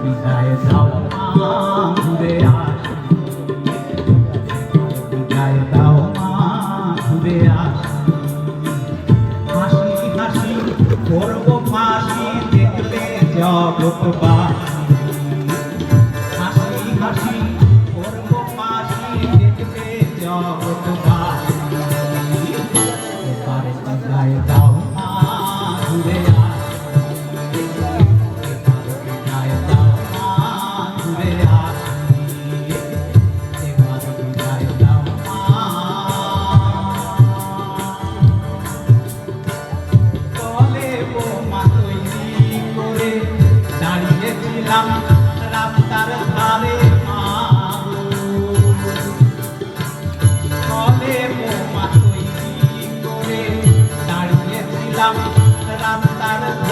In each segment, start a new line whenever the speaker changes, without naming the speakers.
বিদায় দাও ঘুরে আসি বিদায় দাও মা ঘুরে আসি হাসি হাসি করব ফাঁসি দেখলে জগৎবাসী হাসি হাসি করব ফাঁসি দেখলে জগৎবাসী এবার বিদায় দাও মা ঘুরে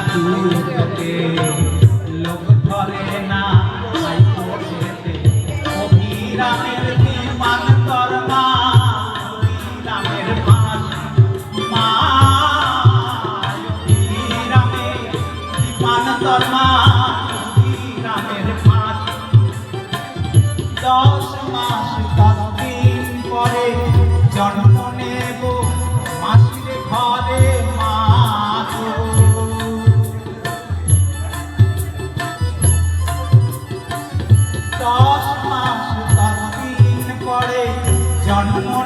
বেলা লোক ধরে না অভিরামের বিমান কর্মা, অভিরামের মাস মা। অভিরামের বিমান কর্মা, অভিরামের মাস দশ মাস দশ দিন পরে জন্ম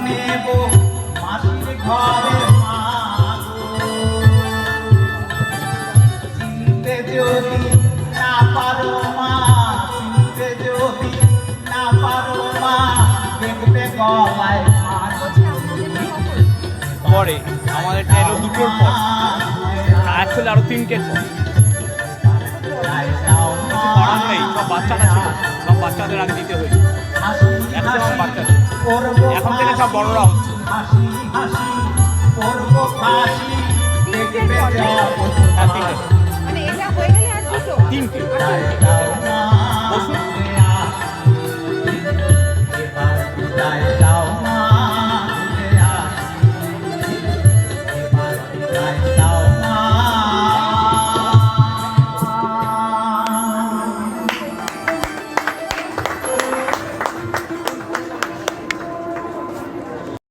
নেব মাসির ঘরে চিনতে যদি না পারো মা চিনতে যদি না পারো মা দেখবে গলায়
পরে আমাদের এলো দুটোর পর অ্যাকচুয়ালি আরও তিনটের পর। করার নেই সব বাচ্চাটা ছিল সব বাচ্চাদের আগে দিতে হয়েছে। এখন থেকে সব বড়রা হচ্ছে
জগৎ
হ্যাঁ তিনটে।